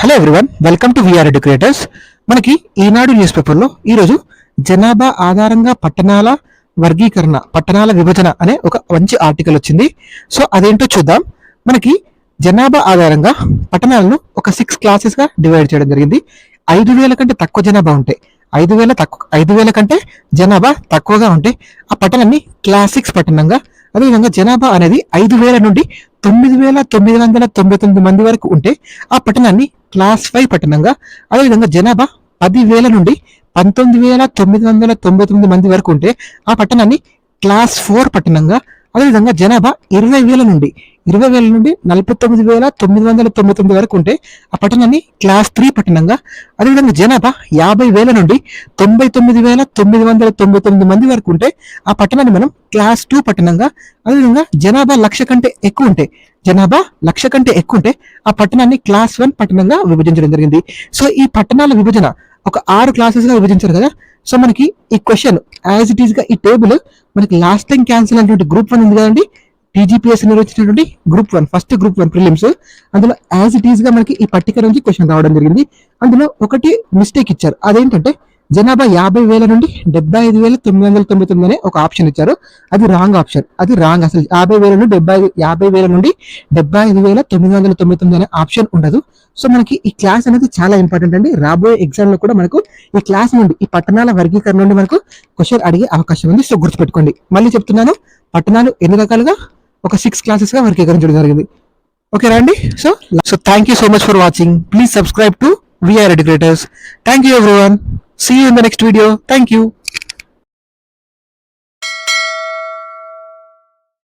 Hello everyone welcome to V R educators మనకి Eenadu news పేపర్లో ఈరోజు జనాభా ఆధారంగా పట్టణాల వర్గీకరణ పట్టణాల విభజన అనే ఒక మంచి ఆర్టికల్ వచ్చింది. సో అదేంటో చూద్దాం. మనకి జనాభా ఆధారంగా పట్టణాలను ఒక సిక్స్ క్లాసెస్గా డివైడ్ చేయడం జరిగింది. ఐదు వేల కంటే తక్కువ జనాభా ఉంటే ఐదు వేల తక్కువ ఐదు వేల కంటే జనాభా తక్కువగా ఉంటే ఆ పట్టణాన్ని క్లాసిక్స్ పట్టణంగా అదేవిధంగా జనాభా అనేది ఐదు వేల నుండి తొమ్మిది వేల తొమ్మిది వందల తొంభై తొమ్మిది మంది వరకు ఉంటే ఆ పట్టణాన్ని క్లాస్ ఫైవ్ పట్టణంగా అదేవిధంగా జనాభా పది వేల నుండి పంతొమ్మిది వేల తొమ్మిది వందల తొంభై తొమ్మిది మంది వరకు ఉంటే ఆ పట్టణాన్ని క్లాస్ ఫోర్ పట్టణంగా అదేవిధంగా జనాభా ఇరవై వేల నుండి ఇరవై వేల నుండి నలభై తొమ్మిది వేల తొమ్మిది వందల తొంభై తొమ్మిది వరకు ఉంటే ఆ పట్టణాన్ని క్లాస్ త్రీ పట్టణంగా అదేవిధంగా జనాభా యాభై వేల నుండి తొంభై తొమ్మిది వేల తొమ్మిది వందల తొంభై తొమ్మిది మంది వరకు ఉంటే ఆ పట్టణాన్ని మనం క్లాస్ టూ పట్టణంగా అదేవిధంగా జనాభా లక్ష కంటే ఎక్కువ ఉంటే జనాభా లక్ష కంటే ఎక్కువ ఉంటే ఆ పట్టణాన్ని క్లాస్ వన్ పట్టణంగా విభజించడం జరిగింది. సో ఈ పట్టణాల విభజన ఒక ఆరు క్లాసెస్గా విభజించారు కదా? సో మనకి ఈ క్వశ్చన్ యాజ్ ఇట్ ఈస్గా ఈ టేబుల్ మనకి లాస్ట్ టైం క్యాన్సిల్ అయినటువంటి గ్రూప్ వన్ ఉంది కదండి? టీజీపీఎస్ నిర్వహించినటువంటి group one first group one prelims అందులో యాజ్ ఇట్ ఈస్గా మనకి ఈ పట్టిక నుంచి క్వశ్చన్ రావడం జరిగింది. అందులో ఒకటి మిస్టేక్ ఇచ్చారు. అదేంటంటే జనాభా యాభై వేల నుండి డెబ్బై ఐదు వేల తొమ్మిది వందల తొంభై తొమ్మిది అనే ఒక ఆప్షన్ ఇచ్చారు. అది రాంగ్ ఆప్షన్ అది రాంగ్ అసలు యాభై వేల నుండి డెబ్బై యాభై వేల నుండి డెబ్బై ఐదు వేల తొమ్మిది వందల తొంభై తొమ్మిది అనే ఆప్షన్ ఉండదు. సో మనకి ఈ క్లాస్ అనేది చాలా ఇంపార్టెంట్ అండి. రాబోయే ఎగ్జామ్లో కూడా మనకు ఈ క్లాస్ నుండి ఈ పట్టణాల వర్గీకరణ నుండి మనకు క్వశ్చన్ అడిగే అవకాశం ఉంది. సో గుర్తుపెట్టుకోండి. మళ్ళీ చెప్తున్నాను. పట్టణాలు ఎన్ని రకాలుగా? ఒక సిక్స్ క్లాసెస్గా వర్గీకరించడం జరిగింది. ఓకే రండి so so thank you so much for watching please subscribe to we are educators. Thank you everyone. See you in the next video. Thank you.